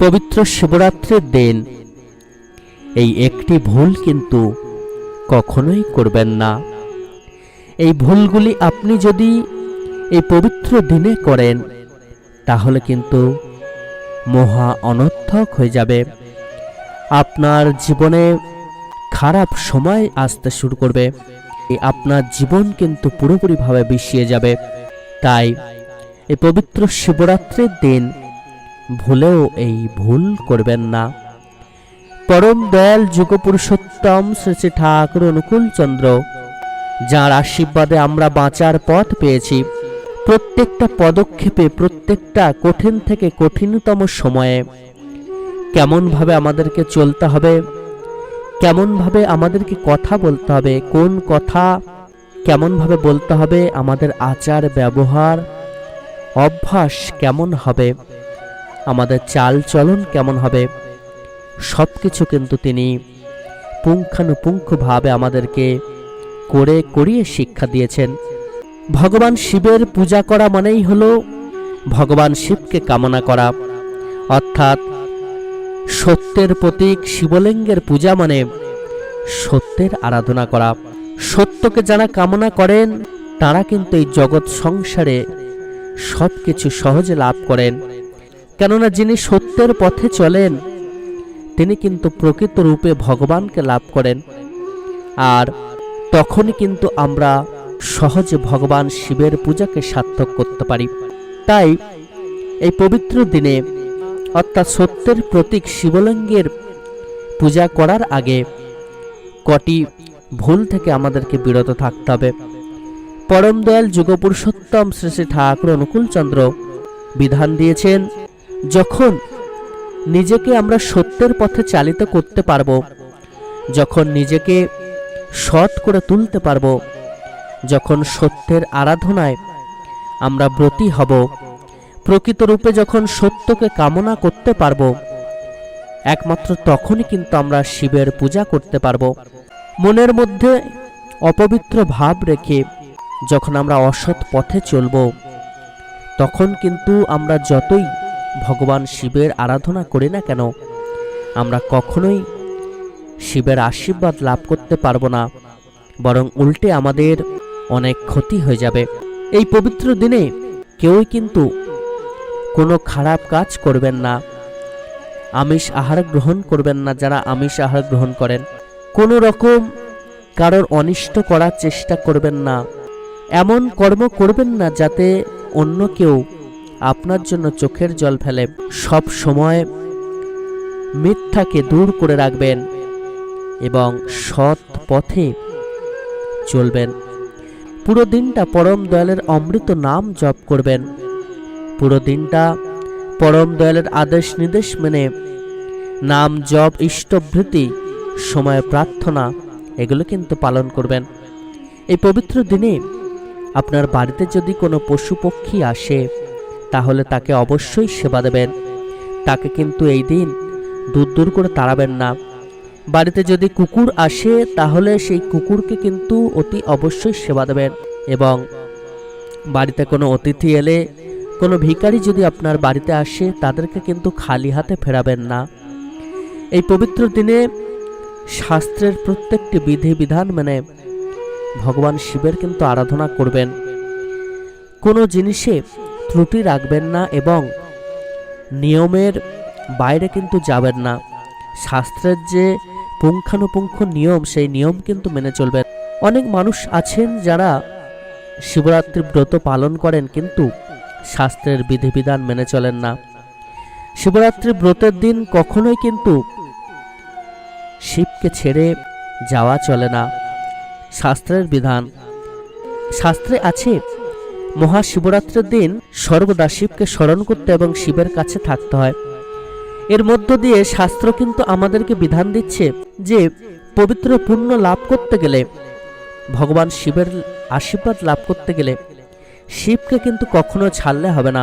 পবিত্র শিবরাত্রির দিন। এই একটি ভুল কিন্তু কখনোই করবেন না। এই ভুলগুলি আপনি যদি এই পবিত্র দিনে করেন, তাহলে কিন্তু মহা অনর্থক হয়ে যাবে। আপনার জীবনে খারাপ সময় আসতে শুরু করবে। আপনার জীবন কিন্তু পুরোপুরিভাবে বিষিয়ে যাবে। তাই এই পবিত্র শিবরাত্রির দিন ভুলেও এই ভুল করবেন না। পরম দয়াল যুগপুরুষোত্তম শ্রী শ্রী ঠাকুর অনুকূল চন্দ্র, যার আশীর্বাদে আমরা বাঁচার পথ পেয়েছি, প্রত্যেকটা পদক্ষেপে, প্রত্যেকটা কঠিন থেকে কঠিনতম সময়ে। কেমনভাবে আমাদেরকে চলতে হবে? কেমনভাবে আমাদেরকে কথা বলতে হবে? কোন কথা কেমনভাবে বলতে হবে? আমাদের আচার ব্যবহার অভ্যাস কেমন হবে? আমাদের চাল চলন কেমন হবে? সব কিছু কিন্তু তিনি পুঙ্খানুপুঙ্খভাবে আমাদেরকে করে করিয়ে শিক্ষা দিয়েছেন। ভগবান শিবের পূজা করা মানেই হলো ভগবান শিবকে কামনা করা। অর্থাৎ সত্যের প্রতীক শিবলিঙ্গের পূজা মানে সত্যের আরাধনা করা। সত্যকে যারা কামনা করেন, তারা কিন্তু এই জগৎ সংসারে সব কিছু সহজে লাভ করেন। কেননা যিনি সত্যের পথে চলেন, তিনি কিন্তু প্রকৃত রূপে ভগবানকে লাভ করেন। আর তখনই কিন্তু আমরা সহজে ভগবান শিবের পূজাকে সার্থক করতে পারি। তাই এই পবিত্র দিনে, অর্থাৎ সত্যের প্রতীক শিবলিঙ্গের পূজা করার আগে কটি ভুল থেকে আমাদেরকে বিরত থাকতে হবে। পরম দয়াল যুগপুরুষোত্তম শ্রী শ্রী ঠাকুর অনুকূল চন্দ্র বিধান দিয়েছেন যখন নিজেকে আমরা সত্যের পথে চালিত করতে পারব, যখন নিজেকে সৎ করে তুলতে পারব, যখন সত্যের আরাধনায় আমরা ব্রতী হব, প্রকৃত রূপে যখন সত্যকে কামনা করতে পারব, একমাত্র তখনই কিন্তু আমরা শিবের পূজা করতে পারব। মনের মধ্যে অপবিত্র ভাব রেখে যখন আমরা অসৎ পথে চলব, তখন কিন্তু আমরা যতই ভগবান শিবের আরাধনা করি না কেন? আমরা কখনোই শিবের আশীর্বাদ লাভ করতে পারব না, বরং উল্টে আমাদের অনেক ক্ষতি হয়ে যাবে। এই পবিত্র দিনে কেউই কিন্তু কোনো খারাপ কাজ করবেন না, আমিষ আহার গ্রহণ করবেন না যারা আমিষ আহার গ্রহণ করেন। কোনো রকম কারোর অনিষ্ট করার চেষ্টা করবেন না, এমন কর্ম করবেন না যাতে অন্য কেউ আপনার জন্য চোখের জল ফেলে সব সময় মিথ্যাকে দূর করে রাখবেন এবং সৎ পথে চলবেন। পুরো দিনটা পরম দয়ালের অমৃত নাম জপ করবেন। পুরো দিনটা পরম দয়ালের আদেশ নির্দেশ মেনে নাম জপ ইষ্টভৃতি সময় প্রার্থনা, এগুলো কিন্তু পালন করবেন। এই পবিত্র দিনে আপনার বাড়িতে যদি কোনো পশু পক্ষী আসে তাহলে তাকে অবশ্যই সেবা দেবেন। তাকে কিন্তু এই দিন দূর দূর করে তাড়াবেন না। বাড়িতে যদি কুকুর আসে, তাহলে সেই কুকুরকে কিন্তু অতি অবশ্যই সেবা দেবেন এবং বাড়িতে কোনো অতিথি এলে, কোনো ভিখারি যদি আপনার বাড়িতে আসে, তাদেরকে কিন্তু খালি হাতে ফেরাবেন না। এই পবিত্র দিনে শাস্ত্রের প্রত্যেকটি বিধি বিধান মেনে ভগবান শিবের কিন্তু আরাধনা করবেন। কোনো জিনিসে ত্রুটি রাখবেন না এবং নিয়মের বাইরে কিন্তু যাবেন না। শাস্ত্রের যে পুঙ্খানুপুঙ্খ নিয়ম, সেই নিয়ম কিন্তু মেনে চলবেন। অনেক মানুষ আছেন যারা শিবরাত্রির ব্রত পালন করেন, কিন্তু শাস্ত্রের বিধিবিধান মেনে চলেন না। শিবরাত্রি ব্রতের দিন কখনোই কিন্তু শিবকে ছেড়ে যাওয়া চলে না। শাস্ত্রের বিধান। শাস্ত্রে আছে মহাশিবরাত্রির দিন সর্বদা শিবকে স্মরণ করতে এবং শিবের কাছে থাকতে হয়। এর মধ্য দিয়ে শাস্ত্র কিন্তু আমাদেরকে বিধান দিচ্ছে যে পবিত্র পুণ্য লাভ করতে গেলে, ভগবান শিবের আশীর্বাদ লাভ করতে গেলে শিবকে কিন্তু কখনো ছাড়লে হবে না।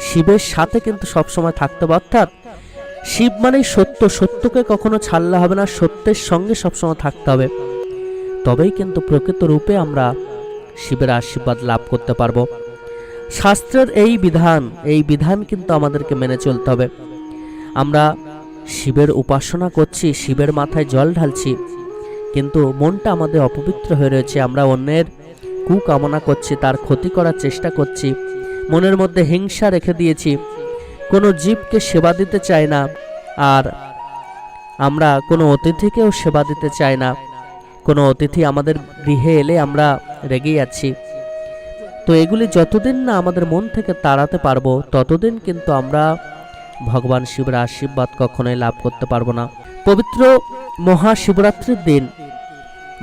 শিবের সাথে কিন্তু সবসময় থাকতে হবে, অর্থাৎ শিব মানেই সত্য, সত্যকে কখনো ছাড়লে হবে না, সত্যের সঙ্গে সবসময় থাকতে হবে। তবেই কিন্তু প্রকৃত রূপে আমরা শিবের আশীর্বাদ লাভ করতে পারব। শাস্ত্রের এই বিধান এই বিধান কিন্তু আমাদেরকে মেনে চলতে হবে। আমরা শিবের উপাসনা করছি, শিবের মাথায় জল ঢালছি, কিন্তু মনটা আমাদের অপবিত্র হয়ে রয়েছে। আমরা অন্যের কুকামনা করছি, তার ক্ষতি করার চেষ্টা করছি, মনের মধ্যে হিংসা রেখে দিয়েছি। কোনো জীবকে সেবা দিতে চাই না, আর আমরা কোনো অতিথিকেও সেবা দিতে চাই না। কোনো অতিথি আমাদের গৃহে এলে আমরা রেগে যাচ্ছি তো এগুলি যতদিন না আমাদের মন থেকে তাড়াতে পারব, ততদিন কিন্তু আমরা ভগবান শিবের আশীর্বাদ কখনোই লাভ করতে পারব না। পবিত্র মহাশিবরাত্রির দিন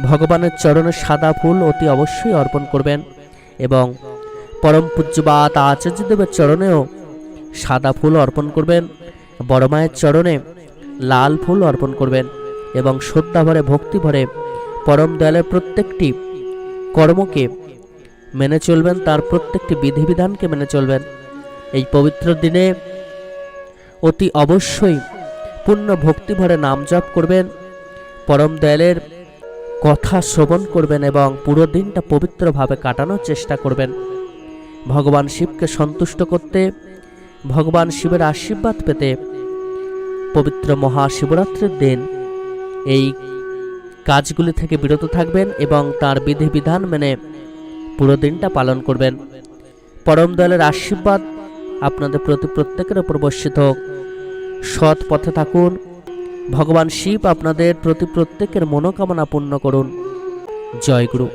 ভগবানের চরণে সাদা ফুল অতি অবশ্যই অর্পণ করবেন এবং পরম পূজ্যবাদ আচার্যদেবের চরণেও সাদা ফুল অর্পণ করবেন, বড় মায়ের চরণে লাল ফুল অর্পণ করবেন এবং শ্রদ্ধা ভরে, ভক্তি ভরে পরম দয়ালের প্রত্যেকটি কর্মকে মেনে চলবেন, তার প্রত্যেকটি বিধিবিধানকে মেনে চলবেন। এই পবিত্র দিনে অতি অবশ্যই পূর্ণ ভক্তি ভরে নাম জপ করবেন, পরম দয়ালের কথা শ্রবণ করবেন এবং পুরো দিনটা পবিত্রভাবে কাটানোর চেষ্টা করবেন। ভগবান শিবকে সন্তুষ্ট করতে, ভগবান শিবের আশীর্বাদ পেতে পবিত্র মহাশিবরাত্রির দিন এই কাজগুলি থেকে বিরত থাকবেন এবং তার বিধিবিধান মেনে পুরো দিনটা পালন করবেন। পরম দয়ালের আশীর্বাদ আপনাদের প্রতি প্রত্যেকের ওপর বর্ষিত হোক। সৎ পথে থাকুন। ভগবান শিব আপনাদের প্রতি প্রত্যেকের মনোকামনা পূর্ণ করুন। জয় গুরু।